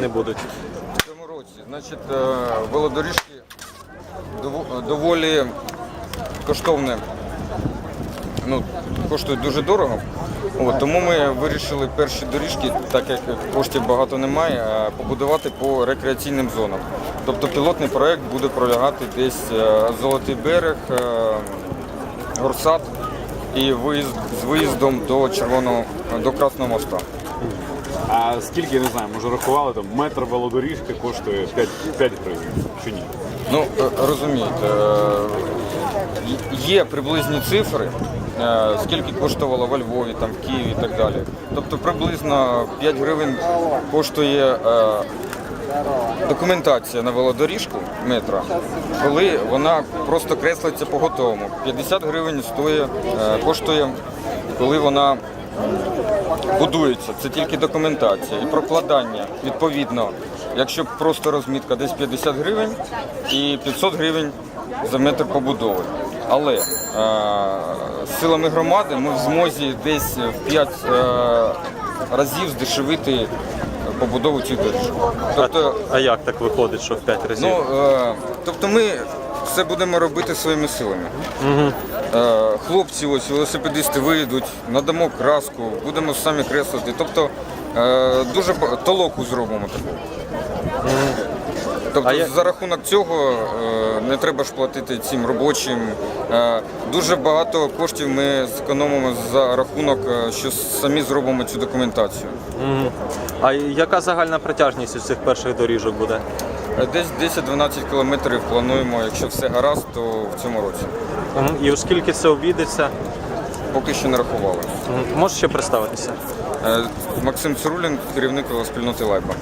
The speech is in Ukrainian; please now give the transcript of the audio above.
вони будуть? В цьому році, значить, е, велодоріжки доволі коштовне. Ну, коштують дуже дорого. От, тому ми вирішили перші доріжки, так як коштів багато немає, е, побудувати по рекреаційним зонам. Тобто пілотний проєкт буде пролягати десь е, Золотий берег, е, Горсад і виїзд з виїздом до Червоного до Красного моста. А скільки, не знаю, може рахували, там метр велодоріжки коштує 5, 5 гривень чи ні? Ну, е, розумієте, е, є приблизні цифри, е, скільки коштувало во Львові, там, в Києві і так далі. Тобто приблизно 5 гривень коштує документація на велодоріжку метра, коли вона просто креслиться по готовому. 50 гривень стоїть, коштує, коли вона будується. Це тільки документація і прокладання. Відповідно, якщо просто розмітка десь 50 гривень і 500 гривень за метр побудови. Але е, силами громади ми в змозі десь в 5 е, разів здешевити побудову цих доріжок. Тобто, А як так виходить, що в 5 разів? Ну, е, тобто ми все будемо робити своїми силами. Е, хлопці, ось велосипедисти вийдуть, надамо краску, будемо самі креслити. Тобто е, дуже толоку зробимо таку. Тобто А за рахунок цього е, не треба ж платити цим робочим. Е, дуже багато коштів ми зекономимо за рахунок, е, що самі зробимо цю документацію. А яка загальна протяжність у цих перших доріжок буде? Е, Десь 10-12 кілометрів плануємо, якщо все гаразд, то в цьому році. Мгм. І оскільки це обійдеться? Поки що не рахували. Мгм. Можеш ще представитися? Е, Максим Цирулін, керівник спільноти Лайба.